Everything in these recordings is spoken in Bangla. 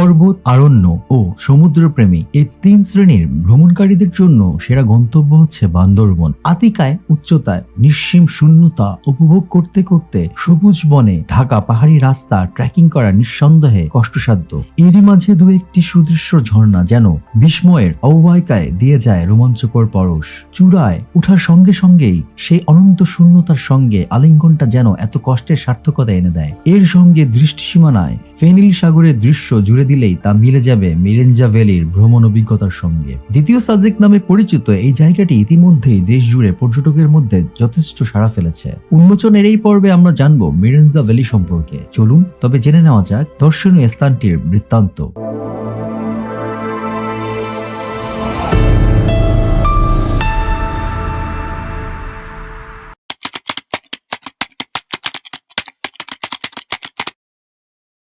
পর্বত, আরণ্য ও সমুদ্রপ্রেমী এই তিন শ্রেণির ভ্রমণকারীদের জন্য সেরা গন্তব্য হচ্ছে বান্দরবন। আতিকায়, উচ্চতায়, নিঃসীম শূন্যতা উপভোগ করতে করতে সবুজ বনে ঢাকা পাহাড়ি রাস্তা ট্রেকিং করা নিঃসন্দেহে কষ্টসাধ্য। এরই মাঝে দু একটি সুদৃশ্য ঝর্ণা যেন বিস্ময়ের অববাহিকায় দিয়ে যায় রোমাঞ্চকর পরশ। চূড়ায় উঠার সঙ্গে সঙ্গেই সেই অনন্ত শূন্যতার সঙ্গে আলিঙ্গনটা যেন এত কষ্টের সার্থকতা এনে দেয়। এর সঙ্গে দৃষ্টিসীমানায় ফেনিল সাগরের দৃশ্য জুড়ে দিলেই তা মিলে যাবে মিরেঞ্জা ভ্যালির ভ্রমণ অভিজ্ঞতার সঙ্গে। দ্বিতীয় সাবজেক্ট নামে পরিচিত এই জায়গাটি ইতিমধ্যেই দেশ জুড়ে পর্যটকের মধ্যে যথেষ্ট সাড়া ফেলেছে। উন্মোচনের এই পর্বে আমরা জানব মিরেঞ্জা ভ্যালি সম্পর্কে। চলুন, তবে জেনে নেওয়া যাক দর্শনীয় স্থানটির বৃত্তান্ত।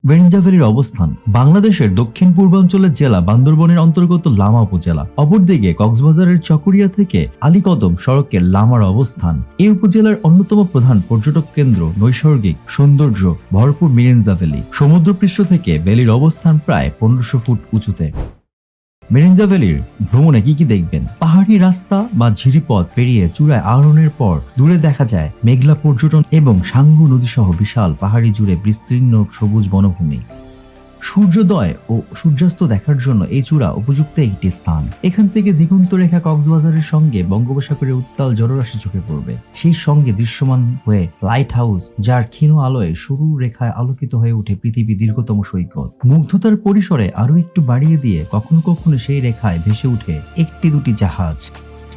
ভেরিঞ্জা অবস্থান বাংলাদেশের দক্ষিণ পূর্বাঞ্চলের জেলা বান্দরবনের অন্তর্গত লামা উপজেলা। অপরদিকে কক্সবাজারের চকরিয়া থেকে আলীকদম সড়কের লামার অবস্থান। এই উপজেলার অন্যতম প্রধান পর্যটক কেন্দ্র নৈসর্গিক সৌন্দর্য ভরপুর মিরেঞ্জা ভ্যালি সমুদ্রপৃষ্ঠ থেকে ভ্যালির অবস্থান প্রায় পনেরোশো ফুট উঁচুতে। মেরেঞ্জা ভ্যালির ভ্রমণে কি কি দেখবেন? পাহাড়ি রাস্তা বা ঝিরিপথ পেরিয়ে চূড়ায় আরোহণের পর দূরে দেখা যায় মেঘলা পর্যটন এবং সাঙ্গু নদী সহ বিশাল পাহাড়ি জুড়ে বিস্তীর্ণ সবুজ বনভূমি। সূর্যোদয় ও সূর্যাস্ত দেখার জন্য এই চূড়া উপযুক্ত একটি স্থান। এখান থেকে দিগন্ত রেখা কক্সবাজারের সঙ্গে বঙ্গোপসাগরের উত্তাল জলরাশি চোখে পড়বে। সেই সঙ্গে দৃশ্যমান হয়ে লাইট হাউস, যার ক্ষীণ আলোয় সরু রেখায় আলোকিত হয়ে ওঠে পৃথিবী দীর্ঘতম সৈকত। মুগ্ধতার পরিসরে আরও একটু বাড়িয়ে দিয়ে কখনো কখনো সেই রেখায় ভেসে উঠে একটি দুটি জাহাজ।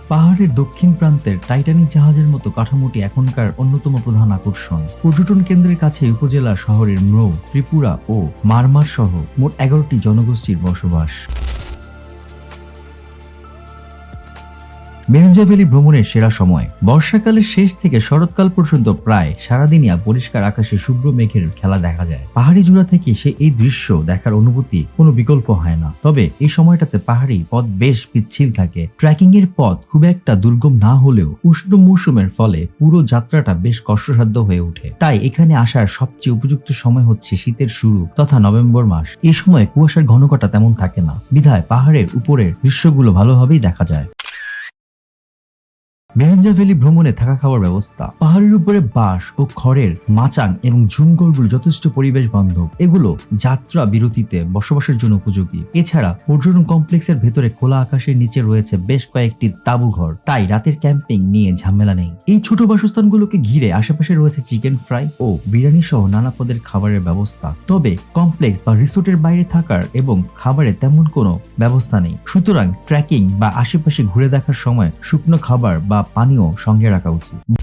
পাহাড়ের দক্ষিণ প্রান্তের টাইটানিক জাহাজের মতো কাঠামোটি এখনকার অন্যতম প্রধান আকর্ষণ। পর্যটন কেন্দ্রের কাছে উপজেলা শহরের ম্রো ত্রিপুরা ও মারমার সহ মোট এগারোটি জনগোষ্ঠীর বসবাস। মেরেঞ্জা ভ্যালি ভ্রমণের সেরা সময়। বর্ষাকালের শেষ থেকে শরৎকাল পর্যন্ত প্রায় সারাদিনিয়া পরিষ্কার আকাশে শুভ্র মেঘের খেলা দেখা যায়। পাহাড়ি চূড়া থেকে সে এই দৃশ্য দেখার অনুভূতি কোনো বিকল্প হয় না। তবে এই সময়টাতে পাহাড়ি পথ বেশ পিচ্ছিল থাকে। ট্রেকিং এর পথ খুব একটা দুর্গম না হলেও উষ্ণ মৌসুমের ফলে পুরো যাত্রাটা বেশ কষ্টসাধ্য হয়ে ওঠে। তাই এখানে আসার সবচেয়ে উপযুক্ত সময় হচ্ছে শীতের শুরু তথা নভেম্বর মাস। এই সময় কুয়াশার ঘনকটা তেমন থাকে না। বিধায় পাহাড়ের উপরের দৃশ্যগুলো ভালোভাবেই দেখা যায়। মেরেঞ্জা ভ্যালি ভ্রমণে থাকা খাওয়ার ব্যবস্থা, পাহাড়ের উপরে বাঁশ ও খড়ের মাচাং এবং ঝুমঘরগুলো যথেষ্ট পরিবেশ বান্ধব। এগুলো যাত্রা বিরতিতে বসবাসের জন্য উপযোগী। এছাড়া পর্যটন কমপ্লেক্সের ভেতরে খোলা আকাশের নিচে রয়েছে বেশ কয়েকটি তাঁবু ঘর। তাই রাতের ক্যাম্পিং নিয়ে ঝামেলা নেই। এই ছোট বাসস্থানগুলোকে ঘিরে আশেপাশে রয়েছে চিকেন ফ্রাই ও বিরিয়ানি সহ নানা পদের খাবারের ব্যবস্থা। তবে কমপ্লেক্স বা রিসোর্টের বাইরে থাকার এবং খাবারে তেমন কোনো ব্যবস্থা নেই। সুতরাং ট্রেকিং বা আশেপাশে ঘুরে দেখার সময় শুকনো খাবার বা পানীয় সঙ্গে রাখা উচিত।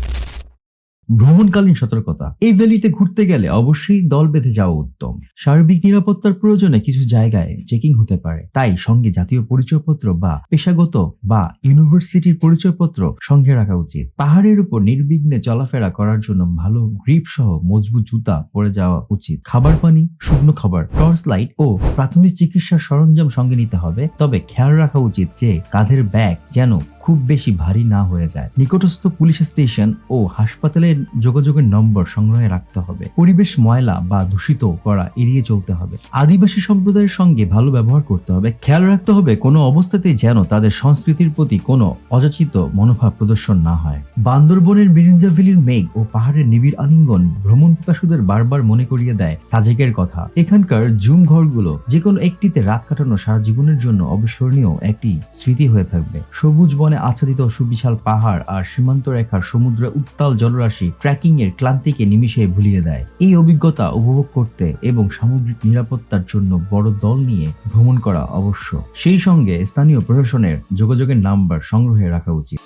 ভ্রমণকালীন সতর্কতা। এই ভ্যালিতে ঘুরতে গেলে অবশ্যই দল বেঁধে যাওয়া উত্তম। সার্বিক নিরাপত্তার প্রয়োজনে কিছু জায়গায় চেকিং হতে পারে। তাই সঙ্গে জাতীয় পরিচয়পত্র বা পেশাগত বা ইউনিভার্সিটির পরিচয়পত্র সঙ্গে রাখা উচিত। পাহাড়ের উপর নির্বিঘ্নে চলাফেরা করার জন্য ভালো গ্রিপ সহ মজবুত জুতা পরে যাওয়া উচিত। খাবার পানি, শুকনো খাবার, টর্চ লাইট ও প্রাথমিক চিকিৎসার সরঞ্জাম সঙ্গে নিতে হবে। তবে খেয়াল রাখা উচিত যে কাঁধের ব্যাগ যেন খুব বেশি ভারী না হয়ে যায়। নিকটস্থ পুলিশ স্টেশন ও হাসপাতালের যোগাযোগের নম্বর সংগ্রহে রাখতে হবে। পরিবেশ ময়লা বা দূষিত করা এড়িয়ে চলতে হবে। আদিবাসী সম্প্রদায়ের সঙ্গে ভালো ব্যবহার করতে হবে। খেয়াল রাখতে হবে কোনো অবস্থাতেই যেন তাদের সংস্কৃতির প্রতি কোনো অযাচিত মনোভাব প্রদর্শন না হয়। বান্দরবনের বিরিঞ্জা ভ্যালির মেঘ ও পাহাড়ের নিবিড় আলিঙ্গন ভ্রমণ পিপাসুদের বারবার মনে করিয়ে দেয় সাজেকের কথা। এখানকার জুম ঘরগুলো যে কোনো একটিতে রাত কাটানো সারা জীবনের জন্য অবিস্মরণীয় একটি স্মৃতি হয়ে থাকবে। সবুজ বনে আচ্ছাদিত সুবিশাল পাহাড় আর সীমান্ত রেখার সমুদ্রে উত্তাল জলরাশি ট্রেকিং এর ক্লান্তিকে নিমিশে ভুলিয়ে দেয়। এই অভিজ্ঞতা উপভোগ করতে এবং সামগ্রিক নিরাপত্তার জন্য বড় দল নিয়ে ভ্রমণ করা অবশ্য। সেই সঙ্গে স্থানীয় প্রশাসনের যোগাযোগের নাম্বার সংগ্রহে রাখা উচিত।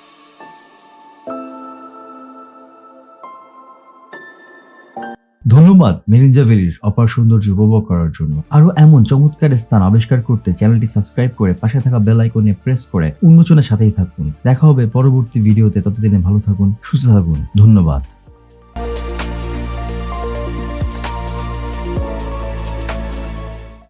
ধন্যবাদ মেরিঞ্জা ভ্যালির অপার সৌন্দর্য উপভোগ করার জন্য। আরও এমন চমৎকার স্থান আবিষ্কার করতে চ্যানেলটি সাবস্ক্রাইব করে পাশে থাকা বেল আইকনে প্রেস করে উন্মোচনের সাথেই থাকুন। দেখা হবে পরবর্তী ভিডিওতে, ততদিনে ভালো থাকুন, সুস্থ থাকুন। ধন্যবাদ।